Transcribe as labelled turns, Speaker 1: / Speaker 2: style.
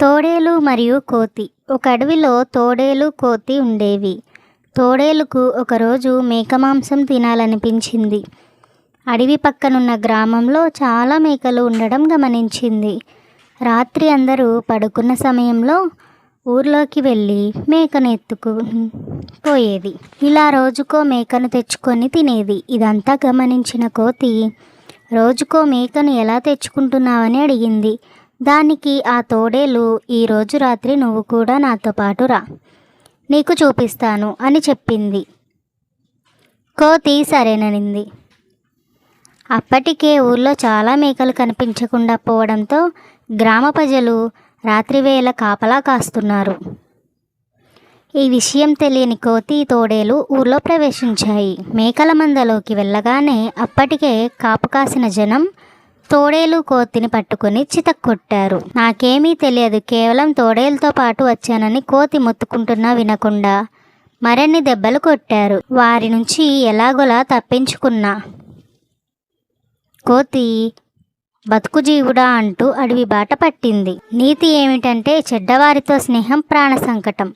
Speaker 1: తోడేలు మరియు కోతి. ఒక అడవిలో తోడేలు కోతి ఉండేవి. తోడేలుకు ఒకరోజు మేక మాంసం తినాలనిపించింది. అడవి పక్కనున్న గ్రామంలో చాలా మేకలు ఉండడం గమనించింది. రాత్రి అందరూ పడుకున్న సమయంలో ఊర్లోకి వెళ్ళి మేకను ఎత్తుకు పోయేది. ఇలా రోజుకో మేకను తెచ్చుకొని తినేది. ఇదంతా గమనించిన కోతి రోజుకో మేకను ఎలా తెచ్చుకుంటున్నావని అడిగింది. దానికి ఆ తోడేలు ఈరోజు రాత్రి నువ్వు కూడా నాతో పాటు రా. నీకు చూపిస్తాను అని చెప్పింది. కోతి సరేననింది. అప్పటికే ఊర్లో చాలా మేకలు కనిపించకుండా పోవడంతో గ్రామ ప్రజలు రాత్రివేళ కాపలా కాస్తున్నారు. ఈ విషయం తెలియని కోతి తోడేలు ఊర్లో ప్రవేశించాయి. మేకల మందలోకి వెళ్ళగానే అప్పటికే కాపు కాసిన జనం తోడేలు కోతిని పట్టుకొని చితక్కొట్టారు. నాకేమీ తెలియదు కేవలం తోడేలతో పాటు వచ్చానని కోతి మొత్తుకుంటున్నా వినకుండా మరిన్ని దెబ్బలు కొట్టారు. వారి నుంచి ఎలాగోలా తప్పించుకున్నా. కోతి బతుకు జీవుడా అంటూ అడవి బాట పట్టింది. నీతి ఏమిటంటే చెడ్డవారితో స్నేహం ప్రాణ సంకటం.